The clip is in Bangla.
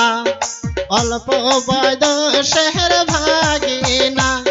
যন্ত্রণা অল্প বয়সের ভাগিনা।